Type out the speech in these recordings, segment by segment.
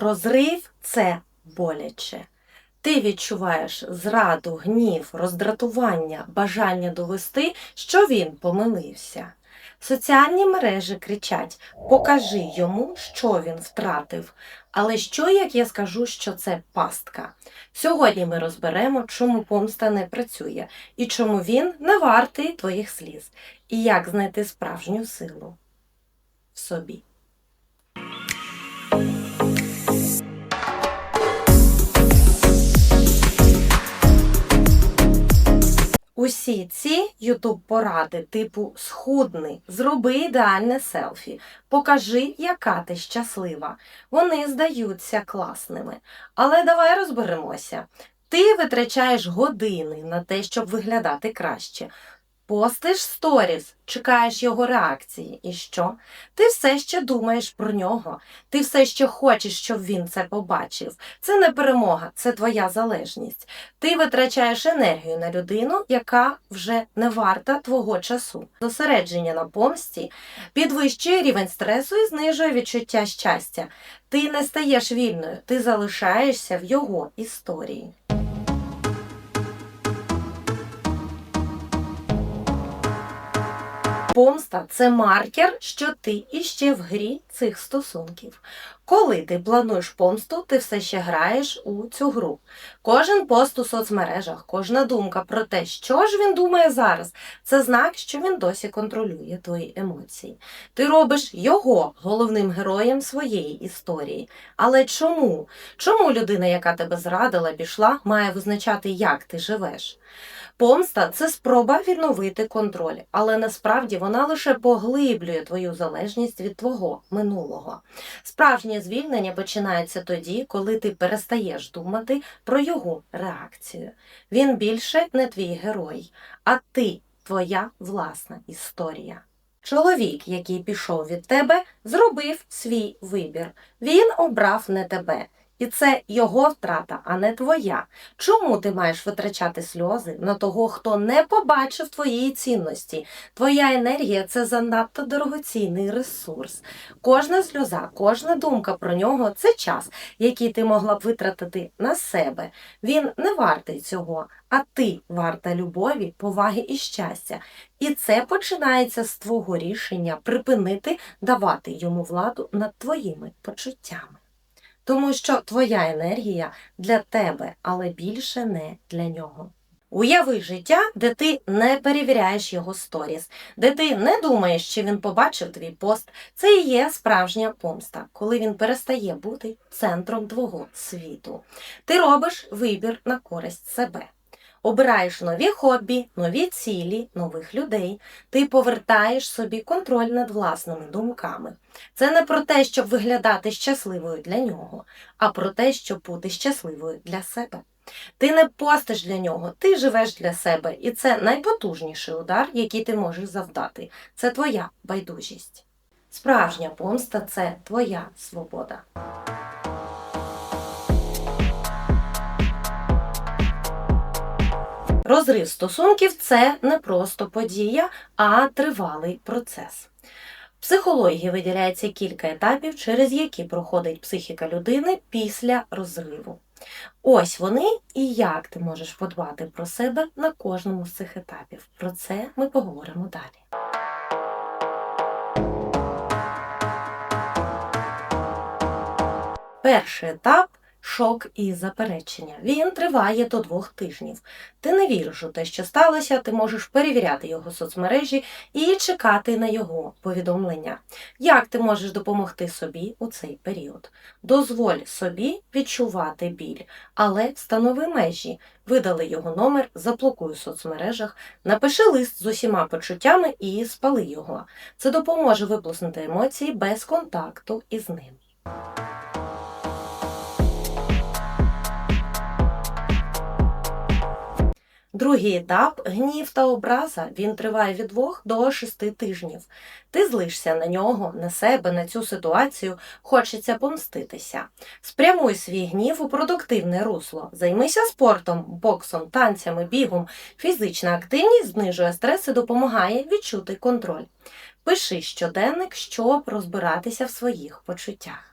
Розрив це боляче. Ти відчуваєш зраду, гнів, роздратування, бажання довести, що він помилився. Соціальні мережі кричать: покажи йому, що він втратив. Але що, як я скажу, що це пастка? Сьогодні ми розберемо, чому помста не працює і чому він не вартий твоїх сліз, і як знайти справжню силу в собі. Усі ці ютуб поради, типу схудни, зроби ідеальне селфі, покажи, яка ти щаслива. Вони здаються класними. Але давай розберемося. Ти витрачаєш години на те, щоб виглядати краще. Постиш сторіс, чекаєш його реакції. І що? Ти все ще думаєш про нього. Ти все ще хочеш, щоб він це побачив. Це не перемога, це твоя залежність. Ти витрачаєш енергію на людину, яка вже не варта твого часу. Зосередження на помсті підвищує рівень стресу і знижує відчуття щастя. Ти не стаєш вільною, ти залишаєшся в його історії. Помста це маркер, що ти іще в грі цих стосунків. Коли ти плануєш помсту, ти все ще граєш у цю гру. Кожен пост у соцмережах, кожна думка про те, що ж він думає зараз, це знак, що він досі контролює твої емоції. Ти робиш його головним героєм своєї історії. Але чому? Чому людина, яка тебе зрадила, пішла, має визначати, як ти живеш? Помста це спроба відновити контроль, але насправді вона лише поглиблює твою залежність від твого минулого. Справжнє звільнення починається тоді, коли ти перестаєш думати про його реакцію. Він більше не твій герой, а ти твоя власна історія. Чоловік, який пішов від тебе, зробив свій вибір. Він обрав не тебе. І це його втрата, а не твоя. Чому ти маєш витрачати сльози на того, хто не побачив твоєї цінності? Твоя енергія це занадто дорогоцінний ресурс. Кожна сльоза, кожна думка про нього це час, який ти могла б витратити на себе. Він не вартий цього, а ти варта любові, поваги і щастя. І це починається з твого рішення припинити давати йому владу над твоїми почуттями. Тому що твоя енергія для тебе, але більше не для нього. Уяви життя, де ти не перевіряєш його сторіс, де ти не думаєш, чи він побачив твій пост. Це і є справжня помста, коли він перестає бути центром твого світу. Ти робиш вибір на користь себе. Обираєш нові хобі, нові цілі, нових людей. Ти повертаєш собі контроль над власними думками. Це не про те, щоб виглядати щасливою для нього, а про те, щоб бути щасливою для себе. Ти не постиш для нього, ти живеш для себе, і це найпотужніший удар, який ти можеш завдати. Це твоя байдужість. Справжня помста це твоя свобода. Розрив стосунків це не просто подія, а тривалий процес. В психології виділяється кілька етапів, через які проходить психіка людини після розриву. Ось вони і як ти можеш подбати про себе на кожному з цих етапів. Про це ми поговоримо далі. Перший етап шок і заперечення. Він триває до двох тижнів. Ти не віриш у те, що сталося, ти можеш перевіряти його соцмережі і чекати на його повідомлення. Як ти можеш допомогти собі у цей період? Дозволь собі відчувати біль, але встанови межі. Видали його номер, заблокуй у соцмережах, напиши лист з усіма почуттями і спали його. Це допоможе виплеснути емоції без контакту із ним. Другий етап гнів та образа. Він триває від двох до шести тижнів. Ти злишся на нього, на себе, на цю ситуацію, хочеться помститися. Спрямуй свій гнів у продуктивне русло. Займися спортом, боксом, танцями, бігом. Фізична активність знижує стрес і допомагає відчути контроль. Пиши щоденник, щоб розбиратися в своїх почуттях.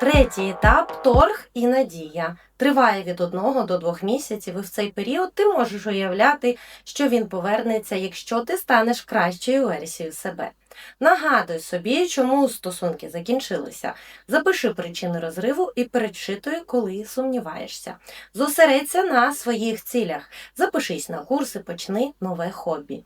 Третій етап торг і надія. Триває від 1 до 2 місяців, і в цей період ти можеш уявляти, що він повернеться, якщо ти станеш кращою версією себе. Нагадуй собі, чому стосунки закінчилися. Запиши причини розриву і перечитуй, коли сумніваєшся. Зосередься на своїх цілях. Запишись на курси, почни нове хобі.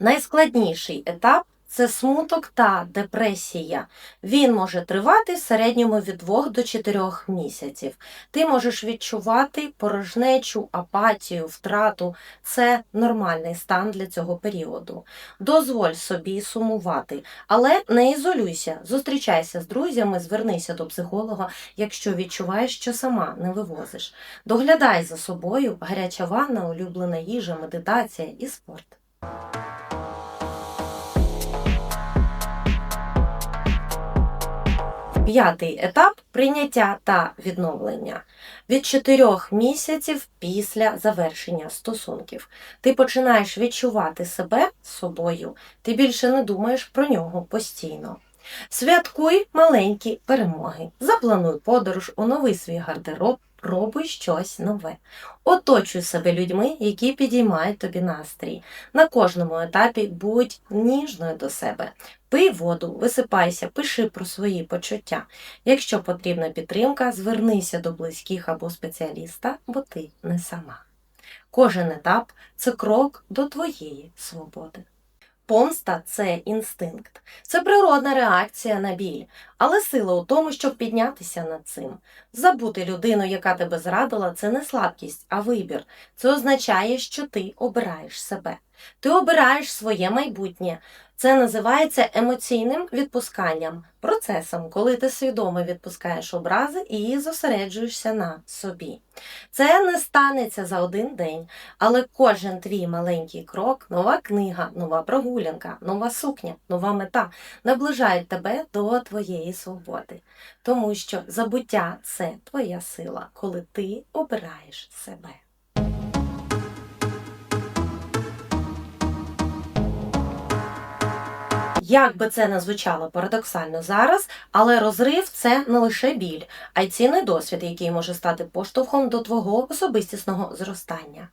Найскладніший етап це смуток та депресія. Він може тривати в середньому від 2 до 4 місяців. Ти можеш відчувати порожнечу, апатію, втрату. Це нормальний стан для цього періоду. Дозволь собі сумувати, але не ізолюйся, зустрічайся з друзями, звернися до психолога, якщо відчуваєш, що сама не вивозиш. Доглядай за собою, гаряча ванна, улюблена їжа, медитація і спорт. П'ятий етап прийняття та відновлення. Від 4 місяців після завершення стосунків. Ти починаєш відчувати себе собою, ти більше не думаєш про нього постійно. Святкуй маленькі перемоги, заплануй подорож, онови свій гардероб, пробуй щось нове. Оточуй себе людьми, які підіймають тобі настрій. На кожному етапі будь ніжною до себе. Пий воду, висипайся, пиши про свої почуття. Якщо потрібна підтримка, звернися до близьких або спеціаліста, бо ти не сама. Кожен етап це крок до твоєї свободи. Помста це інстинкт, це природна реакція на біль, але сила у тому, щоб піднятися над цим. Забути людину, яка тебе зрадила, це не слабкість, а вибір. Це означає, що ти обираєш себе. Ти обираєш своє майбутнє. Це називається емоційним відпусканням, процесом, коли ти свідомо відпускаєш образи і зосереджуєшся на собі. Це не станеться за один день, але кожен твій маленький крок, нова книга, нова прогулянка, нова сукня, нова мета наближають тебе до твоєї свободи. Тому що забуття це твоя сила, коли ти обираєш себе. Як би це не звучало парадоксально зараз, але розрив це не лише біль, а й цінний досвід, який може стати поштовхом до твого особистісного зростання.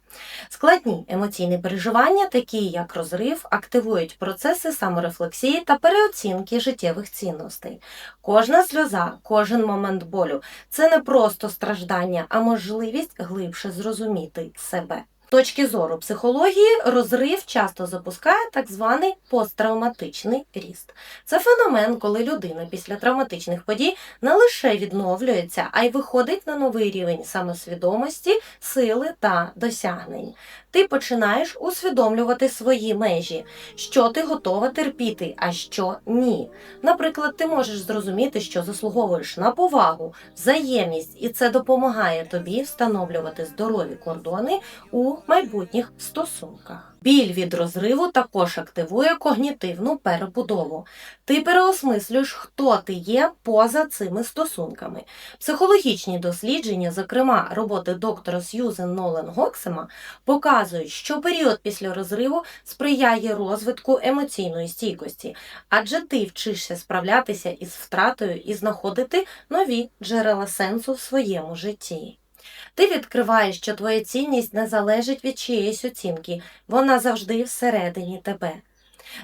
Складні емоційні переживання, такі як розрив, активують процеси саморефлексії та переоцінки життєвих цінностей. Кожна сльоза, кожен момент болю це не просто страждання, а можливість глибше зрозуміти себе точки зору психології розрив часто запускає так званий посттравматичний ріст. Це феномен, коли людина після травматичних подій не лише відновлюється, а й виходить на новий рівень самосвідомості, сили та досягнень. Ти починаєш усвідомлювати свої межі, що ти готова терпіти, а що ні. Наприклад, ти можеш зрозуміти, що заслуговуєш на повагу, взаємність, і це допомагає тобі встановлювати здорові кордони у майбутніх стосунках. Біль від розриву також активує когнітивну перебудову. Ти переосмислюєш, хто ти є поза цими стосунками. Психологічні дослідження, зокрема роботи доктора Сьюзен Нолен Гоксема, показують, що період після розриву сприяє розвитку емоційної стійкості, адже ти вчишся справлятися із втратою і знаходити нові джерела сенсу в своєму житті. Ти відкриваєш, що твоя цінність не залежить від чиєїсь оцінки, вона завжди всередині тебе.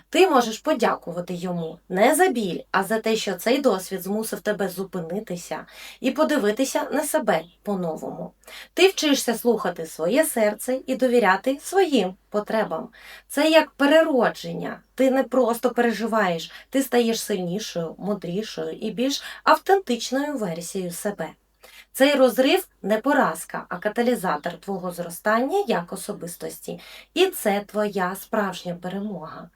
Ти можеш подякувати йому не за біль, а за те, що цей досвід змусив тебе зупинитися і подивитися на себе по-новому. Ти вчишся слухати своє серце і довіряти своїм потребам. Це як переродження. Ти не просто переживаєш, ти стаєш сильнішою, мудрішою і більш автентичною версією себе. Цей розрив не поразка, а каталізатор твого зростання як особистості. І це твоя справжня перемога.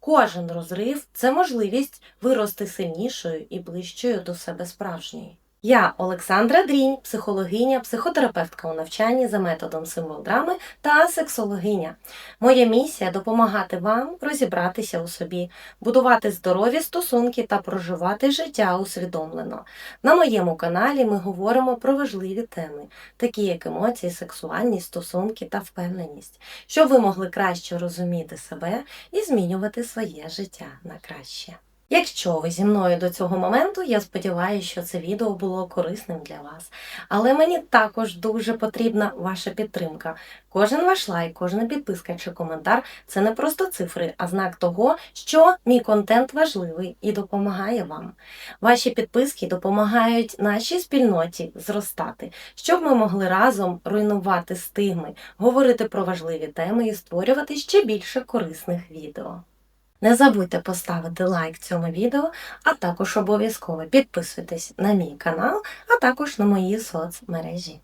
Кожен розрив це можливість вирости сильнішою і ближчою до себе справжньої. Я Олександра Дрінь, психологиня, психотерапевтка у навчанні за методом символ драми та сексологиня. Моя місія допомагати вам розібратися у собі, будувати здорові стосунки та проживати життя усвідомлено. На моєму каналі ми говоримо про важливі теми, такі як емоції, сексуальність, стосунки та впевненість, щоб ви могли краще розуміти себе і змінювати своє життя на краще. Якщо ви зі мною до цього моменту, я сподіваюся, що це відео було корисним для вас. Але мені також дуже потрібна ваша підтримка. Кожен ваш лайк, кожна підписка чи коментар це не просто цифри, а знак того, що мій контент важливий і допомагає вам. Ваші підписки допомагають нашій спільноті зростати, щоб ми могли разом руйнувати стигми, говорити про важливі теми і створювати ще більше корисних відео. Не забудьте поставити лайк цьому відео, а також обов'язково підписуйтесь на мій канал, а також на мої соцмережі.